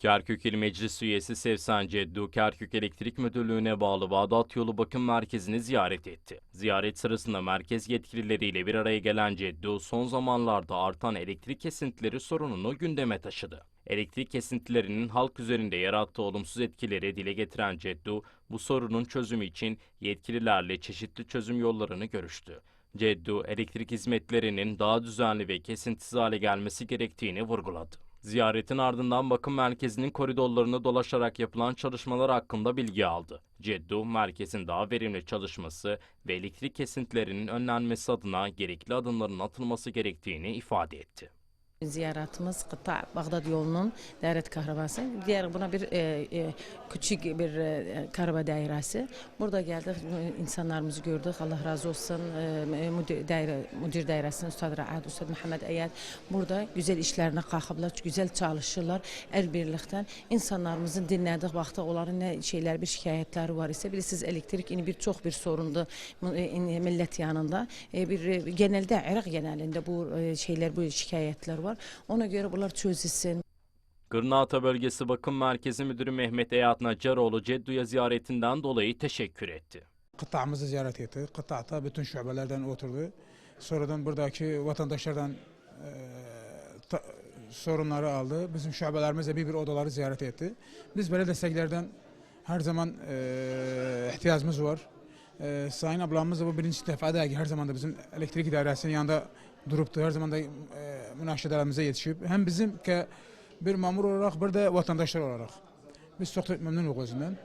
Kerkük İl Meclis Üyesi Sevsan Ceddu, Kerkük Elektrik Müdürlüğü'ne bağlı Bağdat Yolu Bakım Merkezi'ni ziyaret etti. Ziyaret sırasında merkez yetkilileriyle bir araya gelen Ceddu, son zamanlarda artan elektrik kesintileri sorununu gündeme taşıdı. Elektrik kesintilerinin halk üzerinde yarattığı olumsuz etkileri dile getiren Ceddu, bu sorunun çözümü için yetkililerle çeşitli çözüm yollarını görüştü. Ceddu, elektrik hizmetlerinin daha düzenli ve kesintisiz hale gelmesi gerektiğini vurguladı. Ziyaretin ardından bakım merkezinin koridorlarını dolaşarak yapılan çalışmalar hakkında bilgi aldı. Ceddu, merkezin daha verimli çalışması ve elektrik kesintilerinin önlenmesi adına gerekli adımların atılması gerektiğini ifade etti. Ziyaretimiz Kıta Bağdat yolunun devlet kahraması. Diğer buna bir e, e, küçük bir e, karaba dairesi. Burada geldik, e, insanlarımızı gördük. Allah razı olsun. E, müdür, daire, müdür dairesinin Üstad Rahat, Üstad Muhammed Eyad. Burada güzel işlerine kalkıblar, güzel çalışırlar. El birlikten insanlarımızın dinledik. Baktık onların ne şeyler, bir şikayetleri var ise. Bilirsiniz elektrik yine bir çok bir sorundu e, millet yanında. E, bir e, genelde Irak genelinde bu e, şeyler, bu şikayetler var. Ona göre bunlar çözülsün. Gırnağata Bölgesi Bakım Merkezi Müdürü Mehmet Eyat Nacaroğlu Ceddu'ya ziyaretinden dolayı teşekkür etti. Kıtağımızı ziyaret etti. Kıtağda bütün şubelerden oturdu. Sonradan buradaki vatandaşlardan e, ta- sorunları aldı. Bizim şubelerimizde bir bir odaları ziyaret etti. Biz böyle desteklerden her zaman e, ihtiyacımız var. E, Sayın ablamız da bu birinci defa değil, her zaman da bizim elektrik idaresinin yanında duruptu. Her zaman da e, münakaşalarımıza yetişip hem bizim ki bir mamur olarak bir de vatandaşlar olarak. Biz çok memnunuz özünden.